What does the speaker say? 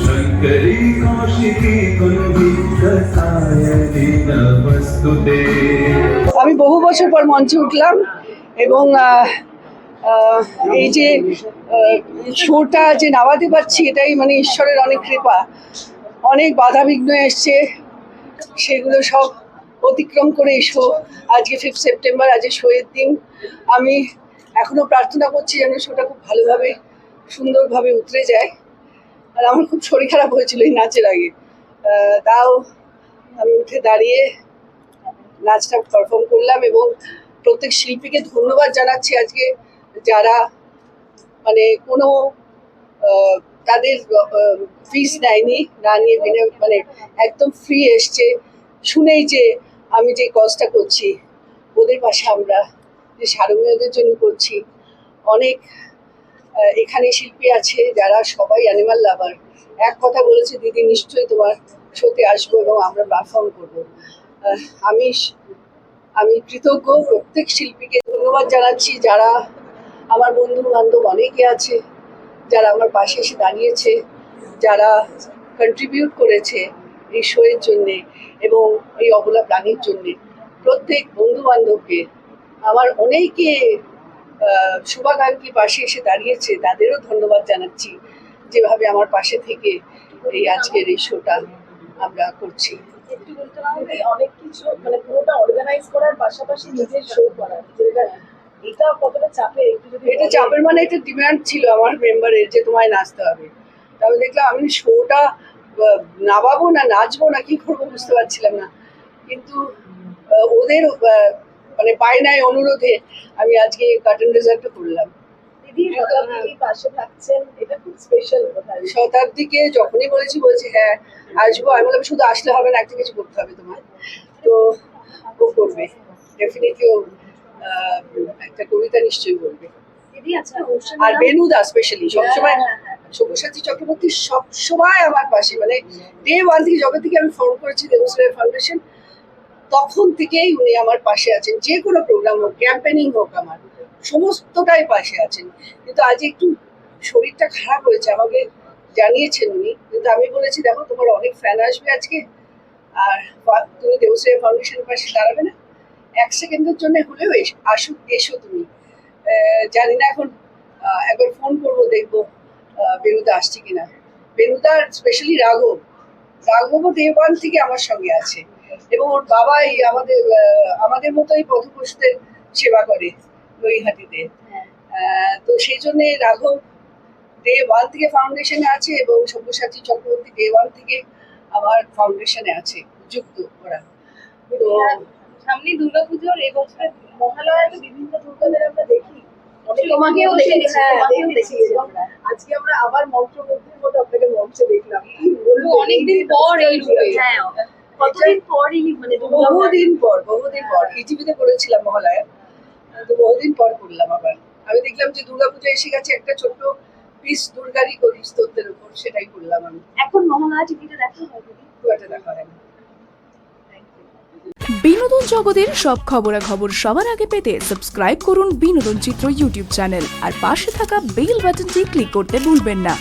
शङ्करी कौशिकी कुन्दी कसायनि नमस्तुते আমি বহু বছর পর মঞ্চে উঠলাম এবং আহ, আহ, এই যে আহ, শোটা যে নামাতে পারছি এটাই মানে ঈশ্বরের অনেক কৃপা অনেক বাধা বিঘ্ন এসছে সেগুলো সব অতিক্রম করে এই শো আজকে ফিফথ সেপ্টেম্বর আজকে শোয়ের দিন আমি এখনো প্রার্থনা করছি যেন শোটা খুব ভালোভাবে সুন্দরভাবে উতরে যায় আর আমার খুব শরীর খারাপ হয়েছিল এই নাচের আগে। তাও আমি উঠে দাঁড়িয়ে নাচটা পারফর্ম করলাম এবং প্রত্যেক শিল্পীকে ধন্যবাদ জানাচ্ছি আজকে যারা মানে কোনো তাদের ফিস নেয়নি না নিয়ে বিনা- মানে একদম ফ্রি এসছে। শুনেই যে আমি যে কজটা করছি, ওদের পাশে আমরা যে সারমেয়দের জন্য করছি, অনেক এখানে শিল্পী আছে যারা সবাই অ্যানিমাল লাভার এক কথা বলেছে, দিদি নিশ্চয়ই তোমার শোতে আসব এবং আমরা পারফর্ম করব। আমি আমি কৃতজ্ঞ প্রত্যেক শিল্পীকে ধন্যবাদ জানাচ্ছি যারা আমার বন্ধু বান্ধব অনেকে আছে, যারা আমার পাশে এসে দাঁড়িয়েছে, যারা কন্ট্রিবিউট করেছে এই শোয়ের জন্যে এবং এই অবলা প্রাণীর জন্যে। প্রত্যেক বন্ধু বান্ধবকে আমার অনেকে শুভাকাঙ্ক্ষী পাশে এসে দাঁড়িয়েছে তাদেরও ধন্যবাদ জানাচ্ছি যেভাবে আমার পাশে থেকে এই আজকের এই শোটা আমরা করছি। অনেক কিছু মানে পুরোটা অর্গানাইজ করার পাশাপাশি নিজের শো করা এটা কতটা চাপের এটা চাপের মানে একটা ডিমান্ড ছিল আমার মেম্বারের যে তোমায় নাচতে হবে। তবে দেখলাম আমি শোটা নামাবো না নাচবো না কি করব বুঝতে পারছিলাম না। কিন্তু ওদের মানে বায়নায় অনুরোধে আমি আজকে কার্টন রেজাল্টটা করলাম। শতাব্দীকে যখনই বলেছি বলছি হ্যাঁ আসব। আমি বললাম শুধু আসলে হবে না একটা কিছু করতে হবে তোমার তো ও করবে। ডেফিনেটলি ও একটা কবিতা নিশ্চয়ই বলবে। আর বেনুদা স্পেশালি সবসময় হ্যাঁ, হ্যাঁ, হ্যাঁ। সব্যসাচী চক্রবর্তী সবসময় আমার পাশে। মানে ডে ওয়ান থেকে যবে থেকে আমি ফর্ম করেছি দেবশ্রয় ফাউন্ডেশন তখন থেকেই উনি আমার পাশে আছেন। যে কোনো প্রোগ্রাম হোক ক্যাম্পেনিং হোক আমার, সমস্তটাই পাশে আছেন। কিন্তু আজ একটু শরীরটা খারাপ হয়েছে, আমাকে জানিয়েছেন উনি। কিন্তু আমি বলেছি, দেখো, তোমার অনেক ফ্যান আসবে আজকে। আর তুমি দেবশ্রয় ফাউন্ডেশনের পাশে দাঁড়াবে না। এক সেকেন্ডের জন্য হলেও আসুক, এসো তুমি। জানি না এখন একবার ফোন করব, দেখব বেনুদা আসছে কিনা। বেনুদার স্পেশালি রাঘব। রাঘবও ওয়ান থেকে আমার সঙ্গে আছে। এবং ওর বাবাই আমাদের আহ, আমাদের মতোই পথপ্রসূদের সেবা করে নৈহাটিতে। আহ, তো সেই জন্যে রাঘব ডে ওয়ান থেকে ফাউন্ডেশনে আছে এবং সব্যসাচী চক্রবর্তী ডে ওয়ান থেকে আমার ফাউন্ডেশনে আছে যুক্ত ওরা। তো সামনে দুর্গাপুজোর এবছর মহালয়াতে বিভিন্ন দুর্গাদের আমরা দেখি। তোমাকেও হ্যাঁ, আজকে আমরা আবার মন্ত্রমুগ্ধের মতো আপনাকে মঞ্চে দেখলাম। বলব অনেকদিন পর এই রূপে। হ্যাঁ কতদিন পরই মানে বহুদিন পর বহুদিন পর। ইটিভিতে করেছিলাম মহালয়া। তো বহুদিন পর করলাম আবার। আমি দেখলাম যে দুর্গাপূজা এসে গেছে একটা ছোট্ট পিস দুর্গারই করি স্তোত্রের উপর সেটাই করলাম আমি। এখন মহালয়া টিভিতে দেখা হয় দিদি? খুব একটা দেখা হয় বিনোদন জগতের সব খবরাখবর সবার আগে পেতে সাবস্ক্রাইব করুন বিনোদন চিত্র ইউটিউব চ্যানেল আর পাশে থাকা বেল বাটনটি ক্লিক করতে ভুলবেন না।